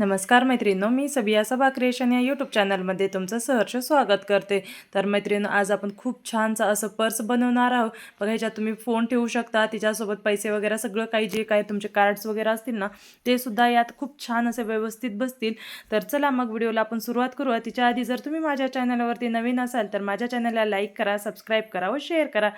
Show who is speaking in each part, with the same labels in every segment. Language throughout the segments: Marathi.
Speaker 1: नमस्कार मैत्रिणो मी सबिया सभा क्रिएशन या यूट्यूब चॅनलमध्ये तुमचं सहर्ष स्वागत करते. तर मैत्रिणो आज आपण खूप छानचं असं पर्स बनवणार आहोत. बघा ह्याच्यात तुम्ही फोन ठेवू शकता तिच्यासोबत पैसे वगैरे सगळं काही जे काही तुमचे कार्ड्स वगैरे असतील ना ते सुद्धा यात खूप छान असे व्यवस्थित बसतील. तर चला मग व्हिडिओला आपण सुरुवात करूया. तिच्या आधी जर तुम्ही माझ्या चॅनलवरती नवीन असाल तर माझ्या चॅनलला लाईक करा सबस्क्राईब करा व शेअर करा.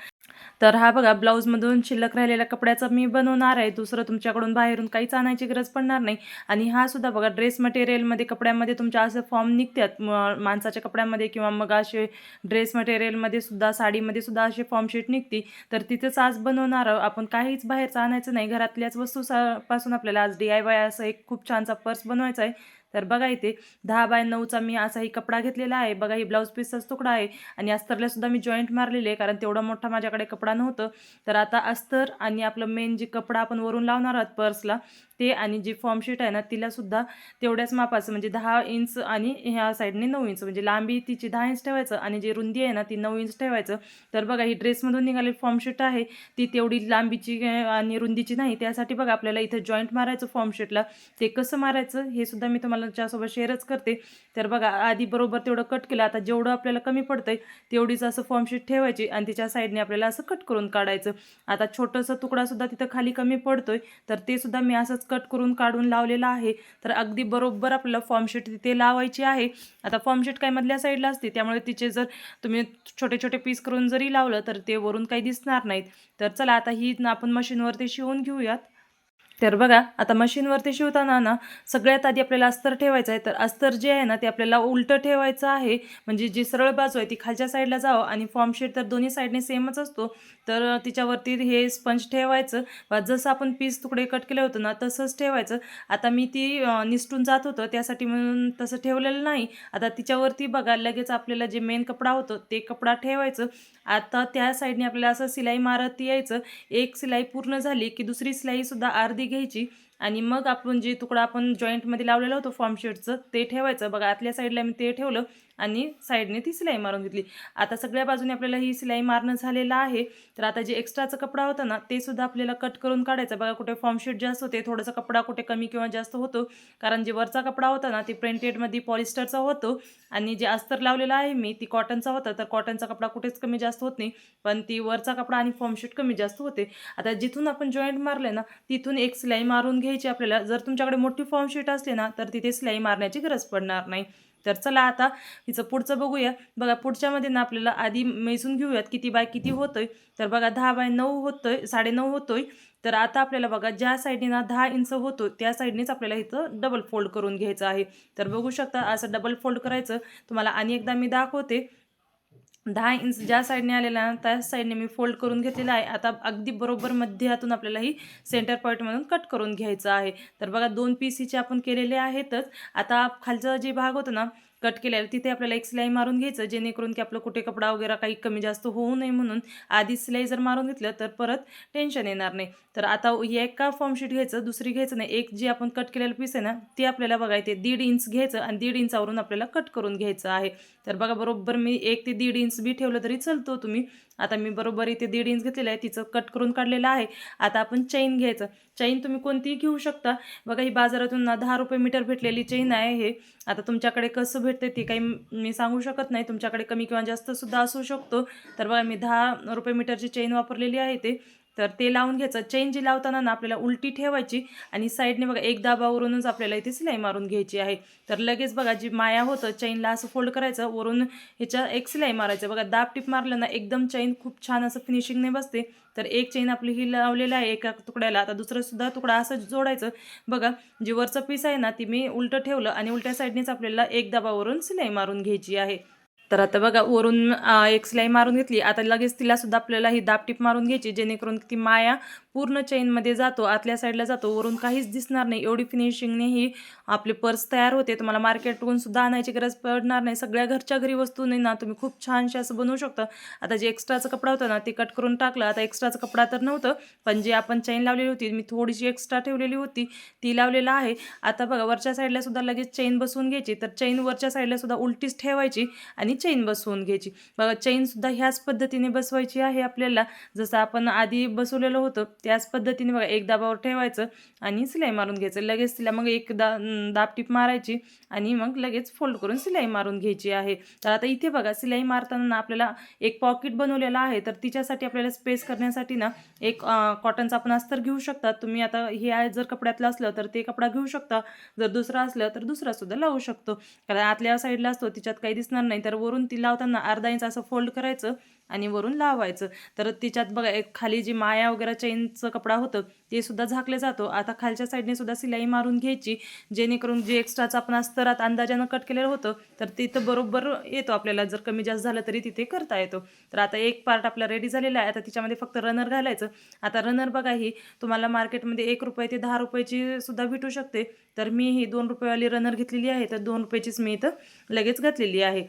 Speaker 1: तर हा बघा ब्लाऊजमधून शिल्लक राहिलेल्या कपड्याचा मी बनवणार आहे. दुसरं तुमच्याकडून बाहेरून काहीच आणायची गरज पडणार नाही. आणि हा सुद्धा बघा ड्रेस मटेरियलमध्ये कपड्यामध्ये तुमच्या असं फॉर्म निघतात. माणसाच्या कपड्यामध्ये किंवा मग असे ड्रेस मटेरियलमध्ये सुद्धा साडीमध्ये सुद्धा असे फॉर्मशीट निघते. तर तिथंच आज बनवणार आहोत. आपण काहीच बाहेरचं आणायचं नाही. घरातल्याच वस्तू पासून आपल्याला आज डी आय वाय असं एक खूप छानसा पर्स बनवायचा आहे. तर बघा इथे दहा बाय नऊचा मी असा ही कपडा घेतलेला आहे. बघा ही ब्लाऊज पीसचाच तुकडा आहे. आणि अस्तरला सुद्धा मी जॉईंट मारलेले आहे कारण तेवढा मोठा माझ्याकडे कपडा नव्हतं. तर आता अस्तर आणि आपलं मेन जे कपडा आपण वरून लावणार आहोत पर्सला ते आणि जी फॉर्मशीट आहे ना तिलासुद्धा तेवढ्याच मापाचं म्हणजे दहा इंच आणि ह्या साईडने नऊ इंच म्हणजे लांबी तिची दहा इंच ठेवायचं आणि जी रुंदी आहे ना ती नऊ इंच ठेवायचं. तर बघा ही ड्रेसमधून निघालेली फॉर्मशीट आहे. ती तेवढी लांबीची आणि रुंदीची नाही. त्यासाठी बघा आपल्याला इथं जॉईंट मारायचं फॉर्मशीटला ते कसं मारायचं हे सुद्धा मी तुम्हाला सोबत शेअरच करते. तर बघा आधी बरोबर तेवढं कट केलं. आता जेवढं आपल्याला कमी पडतंय तेवढीच असं फॉर्मशीट ठेवायची आणि तिच्या साईडने आपल्याला असं कट करून काढायचं. आता छोटंसं तुकडासुद्धा तिथं खाली कमी पडतोय तर ते सुद्धा मी असंच कट करून काढून लावलेलं आहे. तर अगदी बरोबर आपल्याला फॉर्मशीट तिथे लावायची आहे. आता फॉर्मशीट काय मधल्या साईडला असते त्यामुळे तिचे जर तुम्ही छोटे छोटे पीस करून जरी लावलं तर ते वरून काही दिसणार नाहीत. तर चला आता ही आपण मशीनवरती शिवून घेऊयात. तर बघा आता मशीनवरती शिवताना ना सगळ्यात आधी आपल्याला अस्तर ठेवायचं आहे. तर अस्तर जे आहे ना ते आपल्याला उलटं ठेवायचं आहे. म्हणजे जी सरळ बाजू आहे ती खालच्या साईडला जावं आणि फॉर्म शीट तर दोन्ही साईडने सेमच असतो. तर तिच्यावरती हे स्पंज ठेवायचं. जसं आपण पीस तुकडे कट केलं होतं ना तसंच ठेवायचं. आता मी ती निसटून जात होतं. त्यासाठी म्हणून तसं ठेवलेलं नाही. आता तिच्यावरती बघा लगेच आपल्याला जे मेन कपडा होतं ते कपडा ठेवायचं. आता त्या साईडने आपल्याला असं सिलाई मारत यायचं. एक सिलाई पूर्ण झाली की दुसरी सिलाईसुद्धा अर्धी घ्यायची. आणि मग आपण जे तुकडा आपण जॉईंटमध्ये लावलेलं होतं फॉर्मशीटचं ते ठेवायचं. बघा आतल्या साईडला मी ते ठेवलं आणि साईडने ती सिलाई मारून घेतली. आता सगळ्या बाजूने आपल्याला ही सिलाई मारणं झालेलं आहे. तर आता जे एक्स्ट्राचा कपडा होता ना ते सुद्धा आपल्याला कट करून काढायचं. बघा कुठे फॉर्मशीट जास्त होते थोडासा कपडा कुठे कमी किंवा जास्त होतो. कारण जे वरचा कपडा होता ना ते प्रिंटेडमध्ये पॉलिस्टरचा होतो. आणि जे अस्तर लावलेला आहे मी ती कॉटनचा होता. तर कॉटनचा कपडा कुठेच कमी जास्त होत नाही. पण ती वरचा कपडा आणि फॉर्मशीट कमी जास्त होते. आता जिथून आपण जॉईंट मारले ना तिथून एक सिलाई मारून घे घ्यायची आपल्याला. जर तुमच्याकडे मोठी फॉर्मशीट असली ना तर तिथे सिलाई मारण्याची गरज पडणार नाही. तर चला आता हिचं पुढचं बघूया. बघा पुढच्यामध्ये ना आपल्याला आधी मेजून घेऊयात किती बाय किती होतोय. तर बघा दहा बाय नऊ होतोय साडेनऊ होतोय. तर आता आपल्याला बघा ज्या साईडने ना दहा इंच होतो त्या साईडनेच आपल्याला इथं डबल फोल्ड करून घ्यायचं आहे. तर बघू शकता असं डबल फोल्ड करायचं. तुम्हाला आणि एकदा मी दाखवते. दहा इंच ज्या साईडने आलेला ना त्या साईडने मी फोल्ड करून घेतलेला आहे. आता अगदी बरोबर मध्यातून आपल्याला ही सेंटर पॉईंटमधून कट करून घ्यायचं आहे. तर बघा दोन पीसीचे आपण केलेले आहेतच. आता खालचा जे भाग होता ना कट केल्यावर तिथे आपल्याला एक सिलाई मारून घ्यायचं जेणेकरून की आपलं कुठे कपडा वगैरे काही कमी जास्त होऊ नये म्हणून आधी सिलाई जर मारून घेतलं तर परत टेन्शन येणार नाही. तर आता एका फॉर्मशीट घ्यायचं दुसरी घ्यायचं नाही. एक जी आपण कट केलेलं पीस आहे ना ती आपल्याला बघायचे दीड इंच घ्यायचं आणि दीड इंचावरून आपल्याला कट करून घ्यायचं आहे. तर बघा बरोबर मी एक ते दीड इंच बी ठेवलं तरी चालतो तुम्ही. आता मी बरोबर इथे दीड इंच घेतलेलं आहे तिचं कट करून काढलेलं आहे. आता आपण चैन घ्यायचं. चैन तुम्ही कोणतीही घेऊ शकता. बघा ही बाजारातून ना दहा रुपये मीटर भेटलेली चैन आहे हे. आता तुमच्याकडे कसं भेटते ती काही मी सांगू शकत नाही. तुमच्याकडे कमी किंवा जास्त सुद्धा असू शकतो. तर बघा मी दहा रुपये मीटरची चैन वापरलेली आहे ते. तर ते लावून घ्यायचं. चैन जी लावताना ना आपल्याला उलटी ठेवायची आणि साईडने बघा एक दाबावरूनच आपल्याला इथे सिलाई मारून घ्यायची आहे. तर लगेच बघा जी माया होतं चेनला असं फोल्ड करायचं वरून ह्याच्या एक सिलाई मारायचं. बघा दाब टिप मारलं ना एकदम चैन खूप छान असं फिनिशिंगने बसते. तर एक चैन आपली ही लावलेलं आहे एका तुकड्याला. आता दुसरंसुद्धा तुकडा असं जोडायचं. बघा जी वरचं पीस आहे ना ती मी उलटं ठेवलं आणि उलट्या साईडनेच आपल्याला एक दाबावरून सिलाई मारून घ्यायची आहे. तर आता बघा वरून एक सिलाई मारून घेतली. आता लगेच तिला सुद्धा आपल्याला ही दापटीप मारून घ्यायची जेणेकरून ती माया पूर्ण चेनमध्ये जातो आतल्या साईडला जातो. वरून काहीच दिसणार नाही. एवढी फिनिशिंगने ही आपली पर्स तयार होते. तुम्हाला मार्केटकडून सुद्धा आणायची गरज पडणार नाही. सगळ्या घरच्या घरी वस्तूने ना. तुम्ही खूप छानशे असं बनवू शकता. आता जे एक्स्ट्राचा कपडा होता ना ते कट करून टाकलं. आता एक्स्ट्राचा कपडा तर नव्हतं पण जे आपण चैन लावलेली होती मी थोडीशी एक्स्ट्रा ठेवलेली होती ती लावलेलं आहे. आता बघा वरच्या साईडला सुद्धा लगेच चैन बसवून घ्यायची. तर चैन वरच्या साईडला सुद्धा उलटीच ठेवायची आणि चैन बसवून घ्यायची. बघा चैनसुद्धा ह्याच पद्धतीने बसवायची आहे आपल्याला. जसं आपण आधी बसवलेलं होतं त्याच पद्धतीने बघा एक दाबावर ठेवायचं आणि सिलाई मारून घ्यायचं. लगेच तिला मग एक दा दाबटीप मारायची आणि मग लगेच फोल्ड करून सिलाई मारून घ्यायची आहे. तर आता इथे बघा सिलाई मारताना आपल्याला एक पॉकेट बनवलेलं आहे. तर तिच्यासाठी आपल्याला स्पेस करण्यासाठी ना एक कॉटनचा आपण अस्तर घेऊ शकता. तुम्ही आता हे जर कपड्यातलं असलं तर ते कपडा घेऊ शकता. जर दुसरा असलं तर दुसरा सुद्धा लावू शकतो. कारण आतल्या साईडला असतो तिच्यात काही दिसणार नाही. तर वरून ती लावताना अर्धा इंच असं फोल्ड करायचं आणि वरून लावायचं. तर तिच्यात बघा एक खाली जी माया वगैरे चेनचं कपडा होतं ते सुद्धा झाकले जातो. आता खालच्या साईडने सुद्धा सिलाई मारून घ्यायची जेणेकरून जे एक्स्ट्राचं आपण अस्तरात अंदाजानं कट केलेलं होतं तर तिथं बरोबर येतो आपल्याला. जर कमी जास्त झालं तरी तिथे करता येतो. तर आता एक पार्ट आपला रेडी झालेला आहे. आता तिच्यामध्ये फक्त रनर घालायचं. आता रनर बघा ही तुम्हाला मार्केटमध्ये एक रुपये ते दहा रुपयाची सुद्धा भेटू शकते. तर मी ही दोन रुपयेवाली रनर घेतलेली आहे. तर दोन रुपयाचीच मी इथं लगेच घातलेली आहे.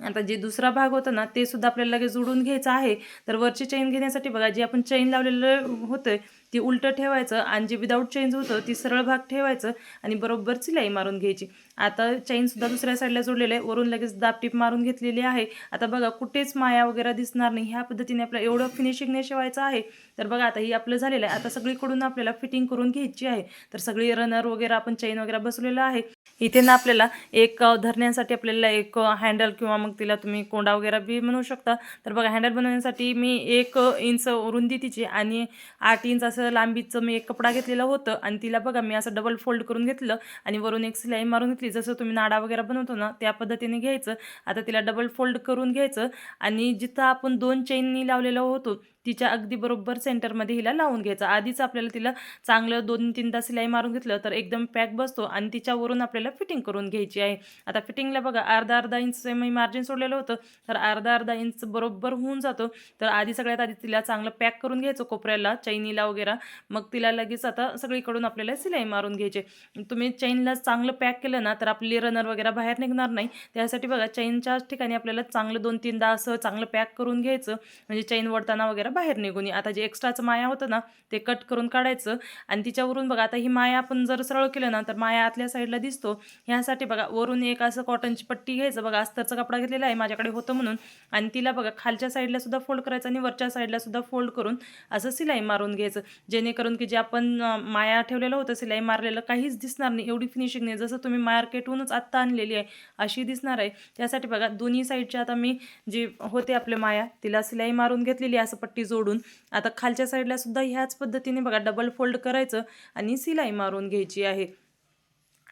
Speaker 1: आता जे दुसरा भाग होता ना ते सुद्धा आपल्याला लगेच जोडून घ्यायचं आहे. तर वरची चैन घेण्यासाठी बघा जे आपण चैन लावलेलं होतं ती उलटं ठेवायचं आणि जे विदाऊट चेंज होतं ती सरळ भाग ठेवायचं आणि बरोबर सिलाई मारून घ्यायची. आता चेनसुद्धा दुसऱ्या साईडला जोडलेलं आहे. वरून लगेच दाबटीप मारून घेतलेली आहे. आता बघा कुठेच माया वगैरे दिसणार नाही. ह्या पद्धतीने आपलं एवढं फिनिशिंगने शिवायचं आहे. तर बघा आता ही आपलं झालेलं आहे. आता सगळीकडून आपल्याला फिटिंग करून घ्यायची आहे. तर सगळी रनर वगैरे आपण चेन वगैरे बसवलेलं आहे. इथे ना आपल्याला एक धरण्यासाठी आपल्याला एक हँडल किंवा मग तिला तुम्ही कोंडा वगैरे बी म्हणू शकता. तर बघा हँडल बनवण्यासाठी मी एक इंच रुंदी तिची आणि आठ इंच असं लांबीचं मी एक कपडा घेतलेलं होतं आणि तिला बघा मी असं डबल फोल्ड करून घेतलं आणि वरून एक सिलाई मारून घेतली. जसं तुम्ही नाडा वगैरे बनवतो ना त्या पद्धतीने घ्यायचं. आता तिला डबल फोल्ड करून घ्यायचं आणि जिथं आपण दोन चेननी लावलेलं होतो तिच्या अगदी बरोबर सेंटरमध्ये हिला लावून घ्यायचं. आधीच आपल्याला तिला चांगलं दोन तीनदा सिलाई मारून घेतलं तर एकदम पॅक बसतो आणि तिच्यावरून आपल्याला फिटिंग करून घ्यायची आहे. आता फिटिंगला बघा अर्धा अर्धा इंच मी मार्जिन सोडलेलं होतं तर अर्धा अर्धा इंच बरोबर होऊन जातो. तर आधी सगळ्यात आधी तिला चांगलं पॅक करून घ्यायचं कोपऱ्याला चैनीला वगैरे मग तिला लगेच आता सगळीकडून आपल्याला सिलाई मारून घ्यायचे. तुम्ही चैनला चांगलं पॅक केलं ना तर आपली रनर वगैरे बाहेर निघणार नाही. त्यासाठी बघा चैनच्या ठिकाणी आपल्याला चांगलं दोन तीनदा असं चांगलं पॅक करून घ्यायचं. म्हणजे चैन वडताना वगैरे बाहेर निघून आता जे एक्स्ट्राचं माया होतं ना ते कट करून काढायचं. आणि तिच्यावरून बघा आता ही माया आपण जर सरळ केलं ना तर माया आतल्या साईडला दिसतो. ह्यासाठी बघा वरून एक असं कॉटनची पट्टी घ्यायचं. बघा अस्तरचा कपडा घेतलेला आहे माझ्याकडे होतं म्हणून. आणि तिला बघा खालच्या साईडला सुद्धा फोल्ड करायचं आणि वरच्या साईडला सुद्धा फोल्ड करून असं सिलाई मारून घ्यायचं. जेणेकरून की जे आपण माया ठेवलेलं होतं सिलाई मारलेलं काहीच दिसणार नाही. एवढी फिनिशिंग नाही. जसं तुम्ही मार्केटहूनच आत्ता आणलेली आहे अशी दिसणार आहे. त्यासाठी बघा दोन्ही साईडच्या आता मी जे होते आपले माया तिला सिलाई मारून घेतलेली आहे असं पट्टी जोडून. आता खालच्या साईडला सुद्धा ह्याच पद्धतीने बघा डबल फोल्ड करायचं आणि सिलाई मारून घ्यायची आहे.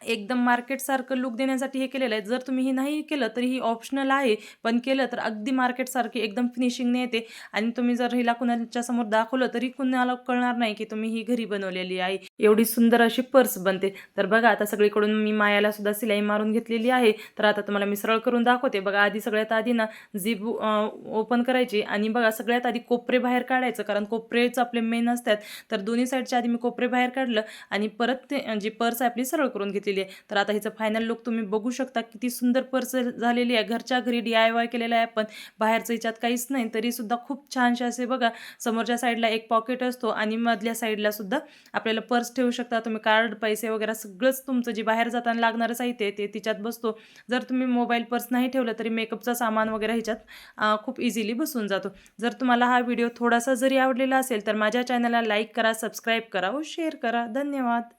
Speaker 1: एकदम मार्केटसारखं लुक देण्यासाठी हे केलेलं आहे. जर तुम्ही हे नाही केलं तरी ही ऑप्शनल आहे. पण केलं तर अगदी मार्केटसारखी एकदम फिनिशिंगने येते. आणि तुम्ही जर हिला कुणाच्या समोर दाखवलं तरी कुणाला कळणार नाही की तुम्ही ही घरी बनवलेली आहे. एवढी सुंदर अशी पर्स बनते. तर बघा आता सगळीकडून मी मायाला सुद्धा सिलाई मारून घेतलेली आहे. तर आता तुम्हाला मी सरळ करून दाखवते. बघा आधी सगळ्यात आधी ना जीप ओपन करायची. आणि बघा सगळ्यात आधी कोपरे बाहेर काढायचं. कारण कोपरेच आपले मेन असतात. तर दोन्ही साईडच्या आधी मी कोपरे बाहेर काढलं. आणि परत ते जी पर्स आहे आपली सरळ करून घेतली घेतलेली आहे. तर आता हिचं फायनल लुक तुम्ही बघू शकता किती सुंदर पर्स झालेली आहे. घरच्या घरी डी आय वाय केलेलं आहे पण बाहेरचं हिच्यात काहीच नाही. तरीसुद्धा खूप छानसे असे बघा समोरच्या साईडला एक पॉकेट असतो आणि मधल्या साईडला सुद्धा आपल्याला पर्स ठेवू शकता. तुम्ही कार्ड पैसे वगैरे सगळंच तुमचं जे बाहेर जाताना लागणारं साहित्य आहे ते तिच्यात बसतो. जर तुम्ही मोबाईल पर्स नाही ठेवलं तरी मेकअपचा सामान वगैरे ह्याच्यात खूप इझिली बसून जातो. जर तुम्हाला हा व्हिडिओ थोडासा जरी आवडलेला असेल तर माझ्या चॅनलला लाईक करा सबस्क्राईब करा व शेअर करा. धन्यवाद.